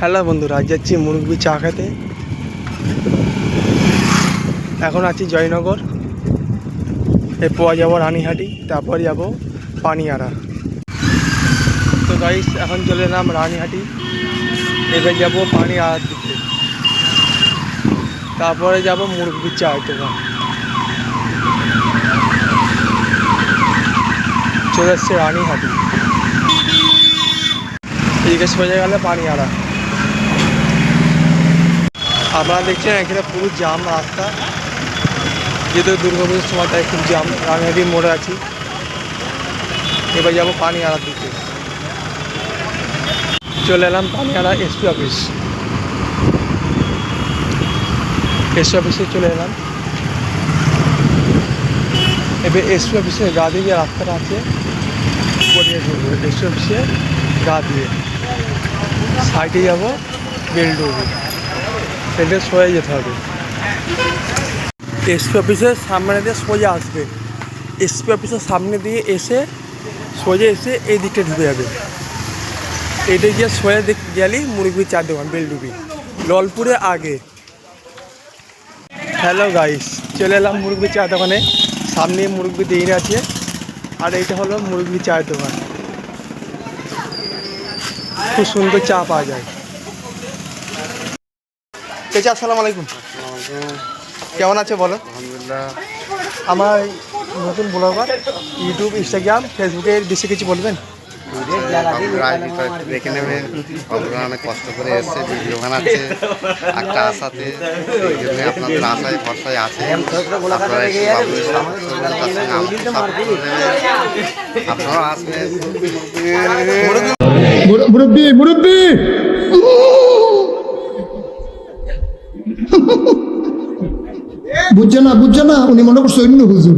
Hello বন্ধুরা যাচ্ছি মুরগি চা খেতে। এখন আছি জয়নগর এরপর যাব রানীহাটি, তারপর যাব পানিয়ারা। তো গাইস এখন চলে এলাম রানীহাটি, এবার যাব পানিয়ারার দিকে। তারপরে যাব মুরগির চা দোকান। চলে এসছে রানীহাটি। এদিকে সোজা গেলে পানিয়ারা। আপনারা দেখছেন এখানে পুরো জাম রাস্তা। যেহেতু দুর্গাপুজোর সময় তাই খুব জাম রানীহাটি মোড়ে আছি। এবার যাব পানিয়ারার দিকে। চলে এলাম পানিয়ারা এসপি অফিস। এসপি অফিসে চলে এলাম। এবার এসপি অফিসে গা দিয়ে রাস্তাটা আছে এসপি অফিসে গা দিয়ে। সাইডে যাব বেলডুবি। সেটা সোজা যেতে হবে। এসপি অফিসের সামনে দিয়ে সোজা আসবে। এসপি অফিসের সামনে দিয়ে এসে, সোজা এসে এই দিকটা ঢুকে যাবে। এটা গিয়ে সোজা দিক গেলেই মুরগি চার দোকান, বেলডুবি। ললপুরে আগে। হ্যালো গাইস চলে এলাম মুরগি চা দোকানে। সামনে মুরগি দিয়ে আছে। আর এইটা হলো মুরগি চায়ের দোকান। খুব সুন্দর চা পাওয়া যায়। চাচা আসসালামু আলাইকুম। কেমন আছে বলো? আলহামদুলিল্লাহ। আমার নতুন ব্লগার ইউটিউব ইনস্টাগ্রাম ফেসবুকে বেশি কিছু বলবেন? দেখে নেবেন আপনারা অনেক কষ্ট করে এসছে ভিডিও বানাচ্ছে একটা আশাতে এই জন্য আপনাদের আশায় ভরসায় আছে আপনারা আসবেন মুর- মুরব্বি মুরব্বি! বুঝছে না বুঝছে না উনি মনে করছে অন্য হুজুর।